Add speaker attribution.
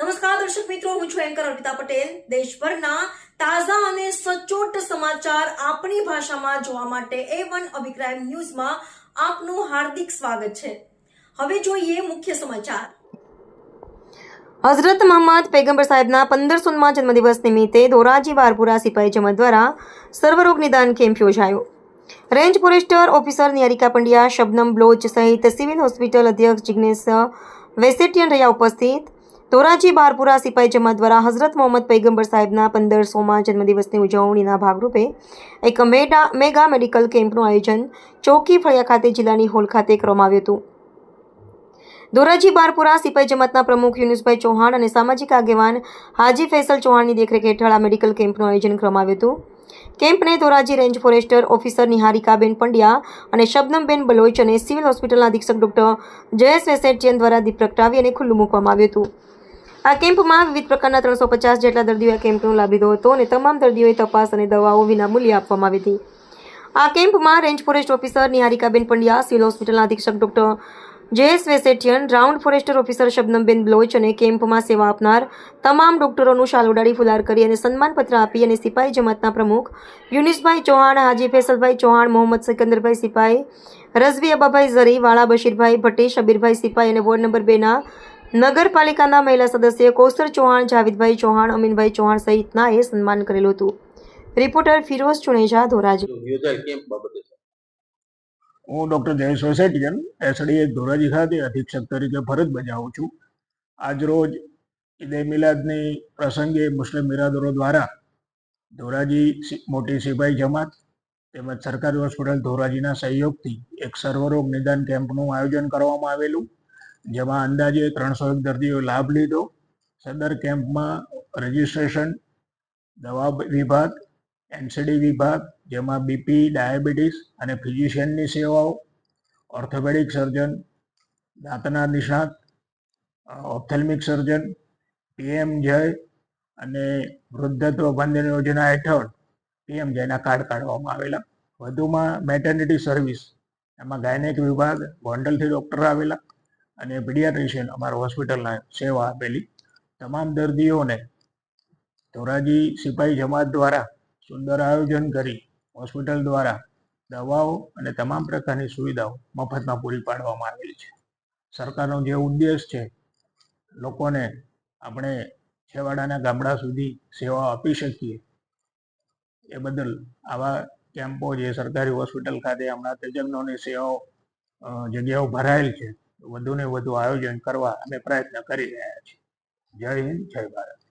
Speaker 1: નમસ્કાર, દર્શક મિત્રો, હું છું એન્કર અર્પિતા પટેલ. દેશભરના તાજા અને સચોટ સમાચાર આપણી ભાષામાં જોવા માટે એ વન અભિપ્રાય ન્યૂઝમાં આપનું હાર્દિક સ્વાગત છે. હવે જોઈએ મુખ્ય સમાચાર. હઝરત મહમ્મદ પૈગંબર સાહેબના પંદરસોમાં જન્મદિવસ નિમિત્તે ધોરાજી બારપુરા સિપાઈ જમા દ્વારા સર્વરોગ નિદાન કેમ્પ યોજાયો. Range forester officer Niyarika Pandya, Shabnam Baloch સહિત સિવિલ હોસ્પિટલ અધ્યક્ષ જિગ્નેશ વેસેટિયન રહ્યા ઉપસ્થિત. ધોરાજી બારપુરા સિપાઈ જમાત દ્વારા હઝરત મોહમ્મદ પૈગંબર સાહેબના પંદરસોમાં જન્મદિવસની ઉજવણીના ભાગરૂપે એક મેડા મેગા મેડિકલ કેમ્પનું આયોજન ચોકી ફળિયા ખાતે જિલ્લાની હોલ ખાતે કરવામાં આવ્યું હતું. ધોરાજી બારપુરા સિપાઈ જમાતના પ્રમુખ યુનુસભાઈ ચૌહાણ અને સામાજિક આગેવાન હાજી ફૈસલ ચૌહાણની દેખરેખ હેઠળ આ મેડિકલ કેમ્પનું આયોજન કરવામાં આવ્યું હતું. કેમ્પને ધોરાજી રેન્જ ફોરેસ્ટર ઓફિસર નિહારિકાબેન પંડ્યા અને શબનમબેન બલોચ અને સિવિલ હોસ્પિટલના અધિક્ષક ડોક્ટર જયેશ વેસેટિયન દ્વારા દીપ પ્રગટાવી અને ખુલ્લું મૂકવામાં આવ્યું હતું. આ કેમ્પમાં વિવિધ પ્રકારના ત્રણસો પચાસ જેટલા દર્દીઓએ કેમ્પનો લાભ લીધો હતો અને તમામ દર્દીઓએ તપાસ અને દવાઓ વિનામૂલ્યે આપવામાં આવી હતી. આ કેમ્પમાં રેન્જ ફોરેસ્ટ ઓફિસર નિહારિકાબેન પંડ્યા, સિવિલ હોસ્પિટલના અધિક્ષક doctor Jayesh Vesetian, round forester officer શબનમબેન Baloch અને કેમ્પમાં સેવા આપનાર તમામ ડોક્ટરોનું શાલ ઉડાડી ફુલાર કરી અને સન્માનપત્ર આપી અને સિપાઈ જમાતના પ્રમુખ યુનિસભાઈ ચૌહાણ હાજી ફેસલભાઈ ચૌહાણ, મોહમ્મદ સિકંદરભાઈ સિપાઈ રઝવી અબાભાઈ ઝરી, વાળા બશીરભાઈ ભટ્ટી, શબીરભાઈ સિપાઈ અને વોર્ડ નંબર બેના નગરપાલિકાના મહિલા સદસ્ય કોસર ચૌહાણ જાવેદભાઈ ચૌહાણ અમીનભાઈ ચૌહાણ સહિતના એ સન્માન કરેલું હતું. રિપોર્ટર ફિરોઝ ચુણેજા ધોરાજી.
Speaker 2: હું ડૉક્ટર જયેશ વેસેટિયન એસડીએ ધોરાજી ખાતે અધિક્ષક તરીકે ફરજ બજાવું છું. આજરોજ ઈદે મિલાદની પ્રસંગે મુસ્લિમ બિરાદરો દ્વારા ધોરાજી મોટી સિપાઈ જમાત તેમજ સરકારી હોસ્પિટલ ધોરાજીના સહયોગથી એક સર્વરોગ નિદાન કેમ્પનું આયોજન કરવામાં આવેલું. જેમાં અંદાજે ત્રણસો એક દર્દીઓ લાભ લીધો. સદર કેમ્પમાં રજિસ્ટ્રેશન દવા વિભાગ એનસીડી વિભાગ, જેમાં બીપી ડાયાબિટીસ અને ફિઝિશિયનની સેવાઓ ઓર્થોપેડિક સર્જન દાંતના નિષ્ણાત ઓપ્થેલ્મિક સર્જન પીએમ જય અને વૃદ્ધત્વ બંધન યોજના હેઠળ પીએમ જયના કાર્ડ કાઢવામાં આવેલા. વધુમાં મેટર્નિટી સર્વિસ એમાં ગાયનેક વિભાગ, ગોંડલથી ડૉક્ટર આવેલા. અને પીડિયાટ્રિશિયન અમારા હોસ્પિટલના સેવા આપેલી તમામ દર્દીઓને ધોરાજી સિપાઈ જમાત દ્વારા સુંદર આયોજન કરી હોસ્પિટલ દ્વારા દવાઓ અને તમામ પ્રકારની સુવિધાઓ મફતમાં પૂરી પાડવામાં આવેલી છે. સરકારનો જે ઉદ્દેશ છે, લોકોને આપણે છેવાડાના ગામડા સુધી સેવાઓ આપી શકીએ, એ બદલ આવા કેમ્પો જે સરકારી હોસ્પિટલ ખાતે હમણાં તજજ્ઞોની સેવાઓ જગ્યાઓ ભરાયેલ છે વધુને વધુ આયોજન કરવા અમે પ્રયત્ન કરી રહ્યા છીએ. જય હિન્દ જય ભારત.